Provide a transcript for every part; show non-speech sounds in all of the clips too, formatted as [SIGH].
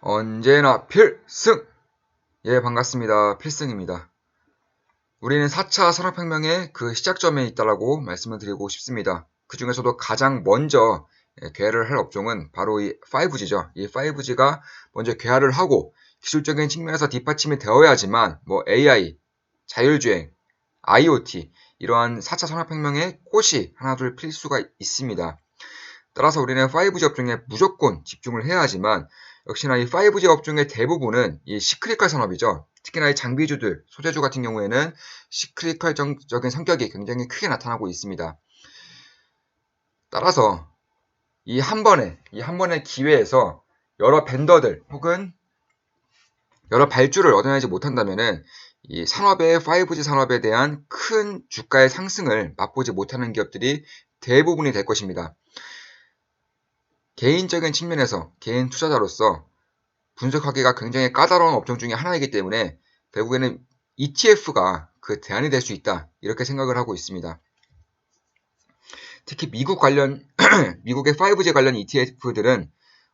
언제나 필승! 예, 반갑습니다. 필승입니다. 우리는 4차 산업혁명의 그 시작점에 있다라고 말씀을 드리고 싶습니다. 그 중에서도 가장 먼저 예, 개화를 할 업종은 바로 이 5G죠. 이 5G가 먼저 개화를 하고 기술적인 측면에서 뒷받침이 되어야지만 뭐 AI, 자율주행, IoT 이러한 4차 산업혁명의 꽃이 하나둘 필 수가 있습니다. 따라서 우리는 5G 업종에 무조건 집중을 해야 하지만 역시나 이 5G 업종의 대부분은 이 시크릿컬 산업이죠. 특히나 이 장비주들, 소재주 같은 경우에는 시크릿컬적인 성격이 굉장히 크게 나타나고 있습니다. 따라서 이 한 번에, 이 한 번의 기회에서 여러 벤더들 혹은 여러 발주를 얻어내지 못한다면은 이 산업의 5G 산업에 대한 큰 주가의 상승을 맛보지 못하는 기업들이 대부분이 될 것입니다. 개인적인 측면에서 개인 투자자로서 분석하기가 굉장히 까다로운 업종 중에 하나이기 때문에 결국에는 ETF가 그 대안이 될 수 있다 이렇게 생각을 하고 있습니다. 특히 미국 관련 [CLEARS THROAT] 미국의 5G 관련 ETF들은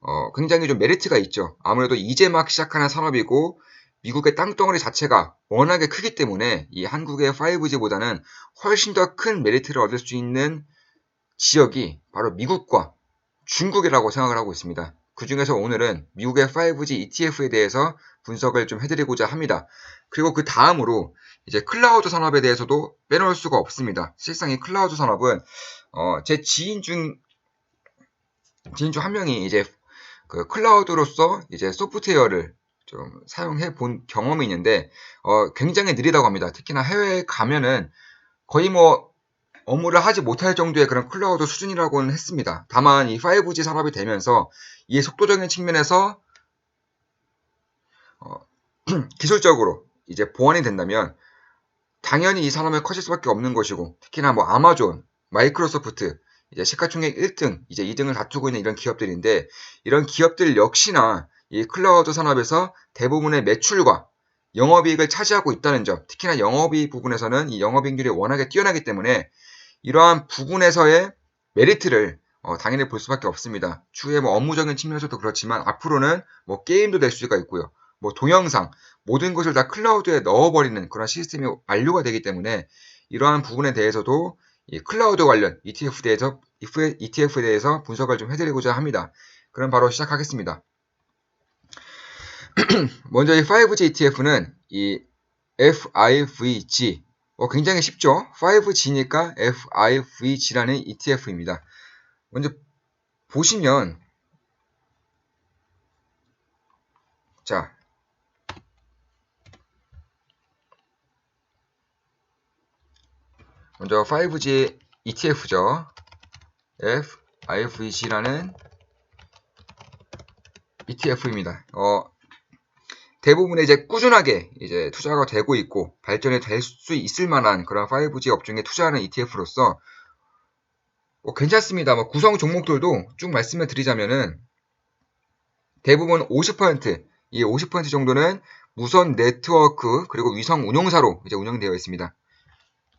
어, 굉장히 좀 메리트가 있죠. 아무래도 이제 막 시작하는 산업이고 미국의 땅덩어리 자체가 워낙에 크기 때문에 이 한국의 5G보다는 훨씬 더 큰 메리트를 얻을 수 있는 지역이 바로 미국과 중국이라고 생각을 하고 있습니다. 그 중에서 오늘은 미국의 5G ETF에 대해서 분석을 좀 해드리고자 합니다. 그리고 그 다음으로 이제 클라우드 산업에 대해서도 빼놓을 수가 없습니다. 실상 이 클라우드 산업은 어, 제 지인 중 지인 중 한 명이 이제 그 클라우드로서 이제 소프트웨어를 좀 사용해 본 경험이 있는데 어, 굉장히 느리다고 합니다. 특히나 해외에 가면은 거의 뭐 업무를 하지 못할 정도의 그런 클라우드 수준이라고는 했습니다. 다만 이 5G 산업이 되면서 이 속도적인 측면에서 어, [CLEARS THROAT] 기술적으로 이제 보완이 된다면 당연히 이 산업이 커질 수밖에 없는 것이고 특히나 뭐 아마존, 마이크로소프트 이제 시가총액 1등, 이제 2등을 다투고 있는 이런 기업들인데 이런 기업들 역시나 이 클라우드 산업에서 대부분의 매출과 영업이익을 차지하고 있다는 점, 특히나 영업이익 부분에서는 이 영업이익률이 워낙에 뛰어나기 때문에 이러한 부분에서의 메리트를 어, 당연히 볼 수밖에 없습니다. 추후에 뭐 업무적인 측면에서도 그렇지만 앞으로는 뭐 게임도 될 수가 있고요. 뭐 동영상 모든 것을 다 클라우드에 넣어버리는 그런 시스템이 완료가 되기 때문에 이러한 부분에 대해서도 이 클라우드 관련 ETF 대해서 ETF에 대해서 분석을 좀 해드리고자 합니다. 그럼 바로 시작하겠습니다. [CLEARS THROAT] 먼저 이 5G ETF는 이 FIVG 어, 굉장히 쉽죠? 5G니까 FIVG라는 ETF입니다. 먼저 보시면 자 먼저 5G ETF죠. FIVG라는 ETF입니다. 어, 대부분의 이제 꾸준하게 이제 투자가 되고 있고 발전이 될 수 있을 만한 그런 5G 업종에 투자하는 ETF로서 뭐 괜찮습니다. 뭐 구성 종목들도 쭉 말씀을 드리자면은 대부분 50%, 이 50% 정도는 무선 네트워크 그리고 위성 운용사로 이제 운영되어 있습니다.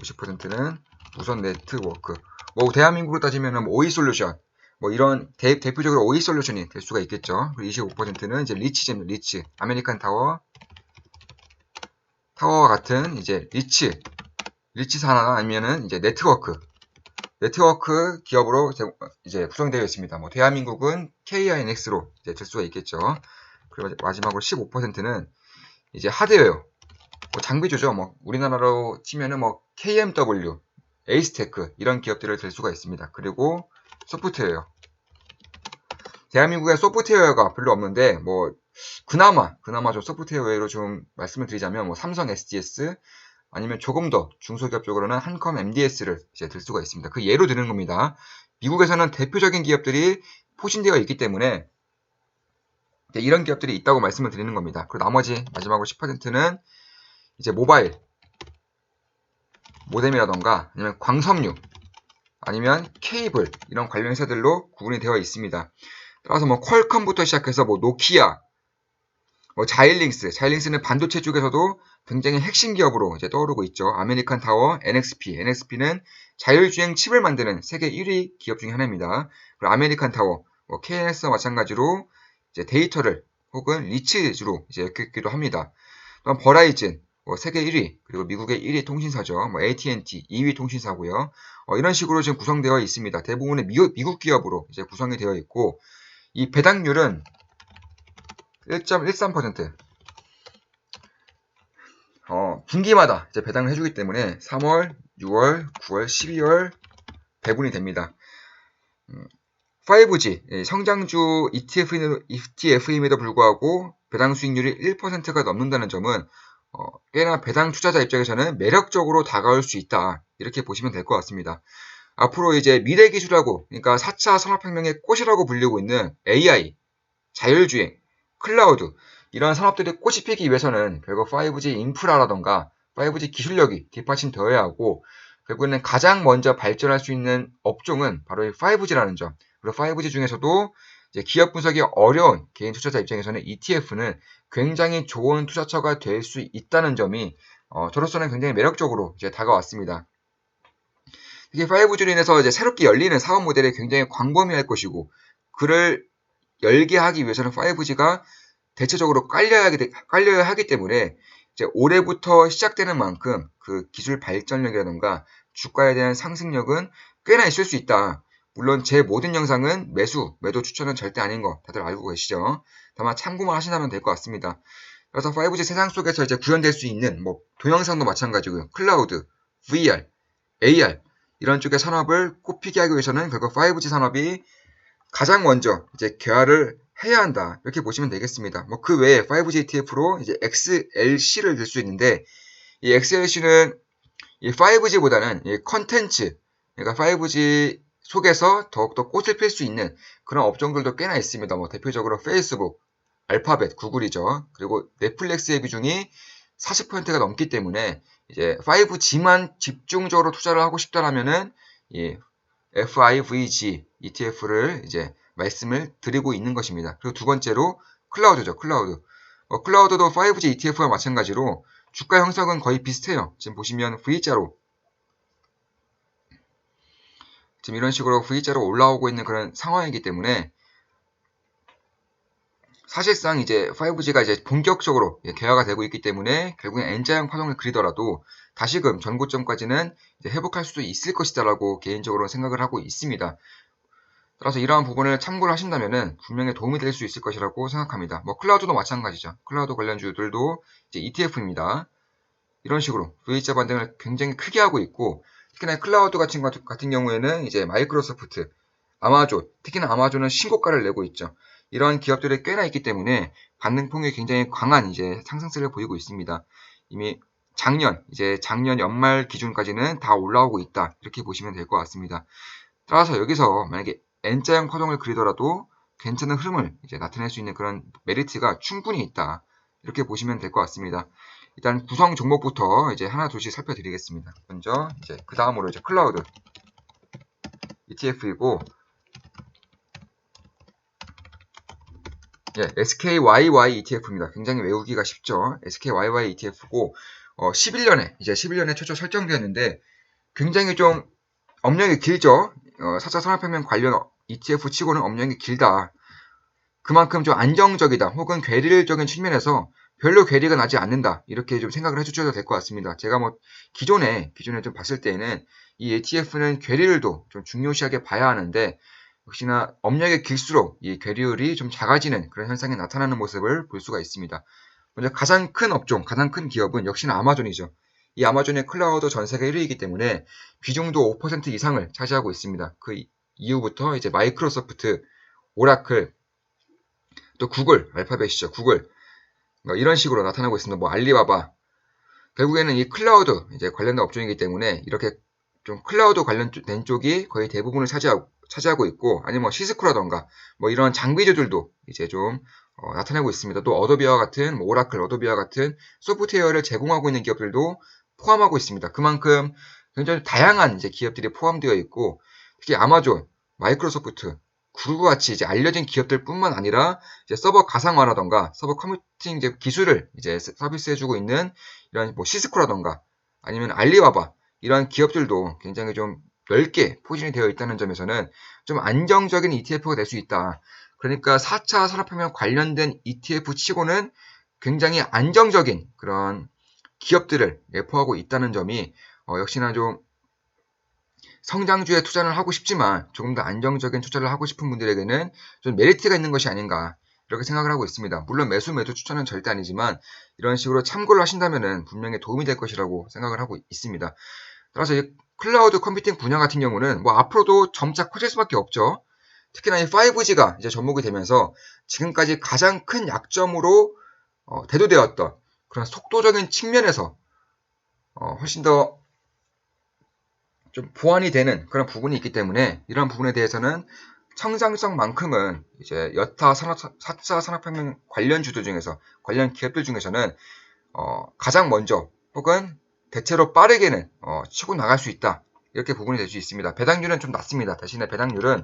50%는 무선 네트워크. 뭐 대한민국으로 따지면은 뭐 오이 솔루션, 뭐 이런 대, 표적으로 OE 솔루션이 될 수가 있겠죠. 그리고 25%는 이제 리치잼, 리치, 아메리칸 타워, 타워와 같은 이제 리치, 리치 산하 아니면은 이제 네트워크, 네트워크 기업으로 이제 구성되어 있습니다. 뭐 대한민국은 KINX로 이제 될 수가 있겠죠. 그리고 마지막으로 15%는 이제 하드웨어, 뭐 장비주죠. 뭐 우리나라로 치면은 뭐 KMW, 에이스테크 이런 기업들을 될 수가 있습니다. 그리고 소프트웨어. 대한민국에 소프트웨어가 별로 없는데 뭐 그나마 그나마 좀 소프트웨어로 좀 말씀을 드리자면 뭐 삼성 SDS 아니면 조금 더 중소기업 쪽으로는 한컴 MDS를 이제 들 수가 있습니다. 그 예로 드는 겁니다. 미국에서는 대표적인 기업들이 포진되어 있기 때문에 이런 기업들이 있다고 말씀을 드리는 겁니다. 그리고 나머지 마지막으로 10%는 이제 모바일 모뎀이라던가 아니면 광섬유 아니면 케이블 이런 관련 회사들로 구분이 되어 있습니다. 따라서 뭐 퀄컴부터 시작해서 뭐 노키아, 뭐 자일링스, 자일링스는 반도체 쪽에서도 굉장히 핵심 기업으로 이제 떠오르고 있죠. 아메리칸 타워, NXP, NXP는 자율주행 칩을 만드는 세계 1위 기업 중에 하나입니다. 그리고 아메리칸 타워, 뭐 KNS와 마찬가지로 이제 데이터를 혹은 리츠주로 이제 엮이기도 합니다. 또한 버라이즌, 뭐 세계 1위, 그리고 미국의 1위 통신사죠. 뭐 AT&T 2위 통신사고요. 어, 이런 식으로 지금 구성되어 있습니다. 대부분의 미국, 미국 기업으로 이제 구성이 되어 있고 이 배당률은 1.13%. 어, 분기마다 이제 배당을 해주기 때문에 3월, 6월, 9월, 12월 배분이 됩니다. 5G 예, 성장주 ETF, ETF임에도 불구하고 배당 수익률이 1%가 넘는다는 점은 어, 꽤나 배당 투자자 입장에서는 매력적으로 다가올 수 있다 이렇게 보시면 될 것 같습니다. 앞으로 이제 미래 기술하고 그러니까 4차 산업혁명의 꽃이라고 불리고 있는 AI, 자율주행, 클라우드 이런 산업들이 꽃이 피기 위해서는 결국 5G 인프라라던가 5G 기술력이 뒷받침되어야 하고 결국에는 가장 먼저 발전할 수 있는 업종은 바로 이 5G라는 점. 그리고 5G 중에서도 기업 분석이 어려운 개인 투자자 입장에서는 ETF는 굉장히 좋은 투자처가 될 수 있다는 점이 어, 저로서는 굉장히 매력적으로 이제 다가왔습니다. 이게 5G로 인해서 이제 새롭게 열리는 사업 모델이 굉장히 광범위할 것이고 그를 열게 하기 위해서는 5G가 대체적으로 깔려야 하기, 깔려야 하기 때문에 이제 올해부터 시작되는 만큼 그 기술 발전력이라든가 주가에 대한 상승력은 꽤나 있을 수 있다. 물론 제 모든 영상은 매수, 매도 추천은 절대 아닌 거 다들 알고 계시죠? 다만 참고만 하신다면 될 것 같습니다. 그래서 5G 세상 속에서 이제 구현될 수 있는 뭐 동영상도 마찬가지고요. 클라우드, VR, AR 이런 쪽의 산업을 꼽히게 하기 위해서는 결국 5G 산업이 가장 먼저 이제 개화를 해야 한다. 이렇게 보시면 되겠습니다. 뭐 그 외에 5G ETF로 이제 XLC를 들 수 있는데 이 XLC는 이 5G보다는 이 컨텐츠 그러니까 5G 속에서 더욱더 꽃을 필 수 있는 그런 업종들도 꽤나 있습니다. 뭐 대표적으로 페이스북, 알파벳, 구글이죠. 그리고 넷플릭스의 비중이 40%가 넘기 때문에 이제 5G만 집중적으로 투자를 하고 싶다라면은 이 FIVG ETF를 이제 말씀을 드리고 있는 것입니다. 그리고 두 번째로 클라우드죠. 클라우드. 어, 클라우드도 5G ETF와 마찬가지로 주가 형성은 거의 비슷해요. 지금 보시면 V자로 지금 이런 식으로 V자로 올라오고 있는 그런 상황이기 때문에 사실상 이제 5G가 이제 본격적으로 개화가 되고 있기 때문에 결국엔 N자형 파동을 그리더라도 다시금 전고점까지는 회복할 수도 있을 것이다라고 개인적으로 생각을 하고 있습니다. 따라서 이러한 부분을 참고를 하신다면 분명히 도움이 될 수 있을 것이라고 생각합니다. 뭐 클라우드도 마찬가지죠. 클라우드 관련주들도 이제 ETF입니다. 이런 식으로 V자 반등을 굉장히 크게 하고 있고 특히나 클라우드 같은, 같은 경우에는 이제 마이크로소프트, 아마존, 특히나 아마존은 신고가를 내고 있죠. 이런 기업들이 꽤나 있기 때문에 반등폭이 굉장히 강한 이제 상승세를 보이고 있습니다. 이미 작년, 이제 작년 연말 기준까지는 다 올라오고 있다. 이렇게 보시면 될 것 같습니다. 따라서 여기서 만약에 N자형 파동을 그리더라도 괜찮은 흐름을 이제 나타낼 수 있는 그런 메리트가 충분히 있다. 이렇게 보시면 될 것 같습니다. 일단 구성 종목부터 이제 하나 둘씩 살펴드리겠습니다. 먼저 이제 그 다음으로 이제 클라우드 ETF이고 예, SKYY ETF입니다. 굉장히 외우기가 쉽죠. SKYY ETF고 어, 11년에 이제 11년에 최초 설정되었는데 굉장히 좀 업력이 길죠. 어, 4차 산업혁명 관련 ETF 치고는 업력이 길다. 그만큼 좀 안정적이다. 혹은 괴리적인 측면에서 별로 괴리가 나지 않는다. 이렇게 좀 생각을 해주셔도 될 것 같습니다. 제가 뭐 기존에 기존에 좀 봤을 때는 이 ETF는 괴리율도 좀 중요시하게 봐야 하는데 역시나 업력이 길수록 이 괴리율이 좀 작아지는 그런 현상이 나타나는 모습을 볼 수가 있습니다. 먼저 가장 큰 업종, 가장 큰 기업은 역시나 아마존이죠. 이 아마존의 클라우드 전 세계 1위이기 때문에 비중도 5% 이상을 차지하고 있습니다. 그 이후부터 이제 마이크로소프트, 오라클, 또 구글, 알파벳이죠. 구글. 뭐 이런 식으로 나타나고 있습니다. 뭐 알리바바. 결국에는 이 클라우드 이제 관련된 업종이기 때문에 이렇게 좀 클라우드 관련된 쪽이 거의 대부분을 차지하고, 차지하고 있고 아니면 뭐 시스코라던가 뭐 이런 장비주들도 이제 좀 어, 나타나고 있습니다. 또 어도비와 같은 뭐 오라클, 어도비와 같은 소프트웨어를 제공하고 있는 기업들도 포함하고 있습니다. 그만큼 굉장히 다양한 이제 기업들이 포함되어 있고 특히 아마존, 마이크로소프트, 구글 같이 이제 알려진 기업들뿐만 아니라 이제 서버 가상화라던가 서버 컴퓨팅 이제 기술을 이제 서비스해주고 있는 이런 뭐 시스코라던가 아니면 알리바바 이런 기업들도 굉장히 좀 넓게 포진이 되어 있다는 점에서는 좀 안정적인 ETF가 될 수 있다. 그러니까 4차 산업혁명 관련된 ETF 치고는 굉장히 안정적인 그런 기업들을 내포하고 있다는 점이 어, 역시나 좀 성장주에 투자를 하고 싶지만 조금 더 안정적인 투자를 하고 싶은 분들에게는 좀 메리트가 있는 것이 아닌가 이렇게 생각을 하고 있습니다. 물론 매수 매도 추천은 절대 아니지만 이런 식으로 참고를 하신다면 분명히 도움이 될 것이라고 생각을 하고 있습니다. 따라서 이 클라우드 컴퓨팅 분야 같은 경우는 뭐 앞으로도 점차 커질 수밖에 없죠. 특히나 이 5G가 이제 접목이 되면서 지금까지 가장 큰 약점으로 어, 대두되었던 그런 속도적인 측면에서 어, 훨씬 더 좀 보완이 되는 그런 부분이 있기 때문에 이런 부분에 대해서는 성장성만큼은 이제 여타 산업, 4차 산업혁명 관련 주들 중에서 관련 기업들 중에서는 어, 가장 먼저 혹은 대체로 빠르게는 어, 치고 나갈 수 있다 이렇게 부분이 될 수 있습니다. 배당률은 좀 낮습니다. 대신에 배당률은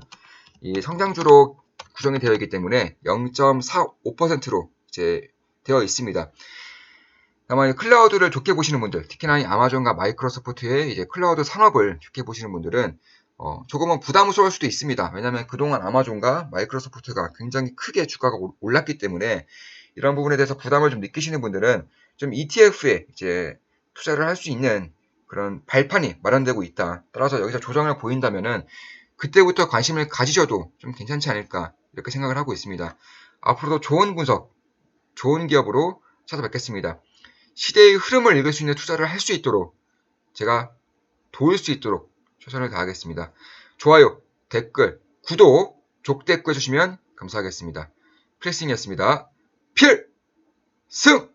이 성장주로 구성이 되어 있기 때문에 0.45%로 이제 되어 있습니다. 다만 클라우드를 좋게 보시는 분들, 특히나 이 아마존과 마이크로소프트의 이제 클라우드 산업을 좋게 보시는 분들은 어, 조금은 부담스러울 수도 있습니다. 왜냐하면 그동안 아마존과 마이크로소프트가 굉장히 크게 주가가 올랐기 때문에 이런 부분에 대해서 부담을 좀 느끼시는 분들은 좀 ETF에 이제 투자를 할 수 있는 그런 발판이 마련되고 있다. 따라서 여기서 조정을 보인다면은 그때부터 관심을 가지셔도 좀 괜찮지 않을까 이렇게 생각을 하고 있습니다. 앞으로도 좋은 분석, 좋은 기업으로 찾아뵙겠습니다. 시대의 흐름을 읽을 수 있는 투자를 할 수 있도록 제가 도울 수 있도록 최선을 다하겠습니다. 좋아요, 댓글, 구독, 족댓글 해주시면 감사하겠습니다. 프레싱이었습니다. 필승!